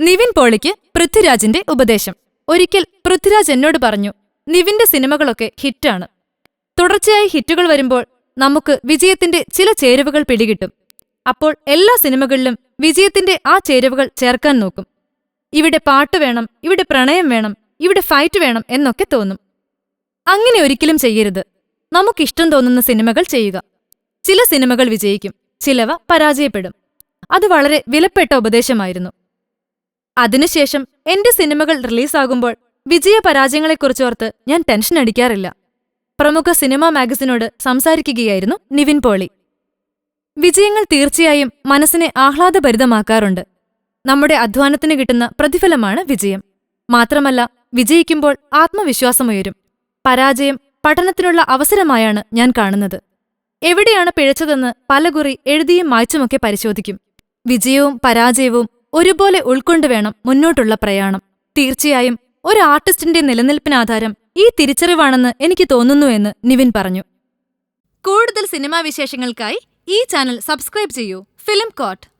നിവിൻ പോളിക്ക് പൃഥ്വിരാജിന്റെ ഉപദേശം. ഒരിക്കൽ പൃഥ്വിരാജ് എന്നോട് പറഞ്ഞു നിവിന്റെ സിനിമകളൊക്കെ ഹിറ്റാണ്. തുടർച്ചയായി ഹിറ്റുകൾ വരുമ്പോൾ നമുക്ക് വിജയത്തിന്റെ ചില ചേരുവകൾ പിടികിട്ടും. അപ്പോൾ എല്ലാ സിനിമകളിലും വിജയത്തിന്റെ ആ ചേരുവകൾ ചേർക്കാൻ നോക്കും. ഇവിടെ പാട്ട് വേണം ഇവിടെ പ്രണയം വേണം ഇവിടെ ഫൈറ്റ് വേണം എന്നൊക്കെ തോന്നും. അങ്ങനെ ഒരിക്കലും ചെയ്യരുത്. നമുക്കിഷ്ടം തോന്നുന്ന സിനിമകൾ ചെയ്യുക. ചില സിനിമകൾ വിജയിക്കും ചിലവ പരാജയപ്പെടും. അത് വളരെ വിലപ്പെട്ട ഉപദേശമായിരുന്നു. അതിനുശേഷം എന്റെ സിനിമകൾ റിലീസാകുമ്പോൾ വിജയപരാജയങ്ങളെക്കുറിച്ചോർത്ത് ഞാൻ ടെൻഷൻ അടിക്കാറില്ല. പ്രമുഖ സിനിമാ മാഗസിനോട് സംസാരിക്കുകയായിരുന്നു നിവിൻ പോളി. വിജയങ്ങൾ തീർച്ചയായും മനസ്സിനെ ആഹ്ലാദഭരിതമാക്കാറുണ്ട്. നമ്മുടെ അധ്വാനത്തിന് കിട്ടുന്ന പ്രതിഫലമാണ് വിജയം. മാത്രമല്ല വിജയിക്കുമ്പോൾ ആത്മവിശ്വാസമുയരും. പരാജയം പഠനത്തിനുള്ള അവസരമായാണ് ഞാൻ കാണുന്നത്. എവിടെയാണ് പിഴച്ചതെന്ന് പലകുറി എഴുതിയും മായ്ച്ചുമൊക്കെ പരിശോധിക്കും. വിജയവും പരാജയവും ഒരുപോലെ ഉൾക്കൊണ്ടുവേണം മുന്നോട്ടുള്ള പ്രയാണം. തീർച്ചയായും ഒരു ആർട്ടിസ്റ്റിന്റെ നിലനിൽപ്പിനാധാരം ഈ തിരിച്ചറിവാണെന്ന് എനിക്ക് തോന്നുന്നു എന്ന് നിവിൻ പറഞ്ഞു. കൂടുതൽ സിനിമാ വിശേഷങ്ങൾക്കായി ഈ ചാനൽ സബ്സ്ക്രൈബ് ചെയ്യൂ. Film coat.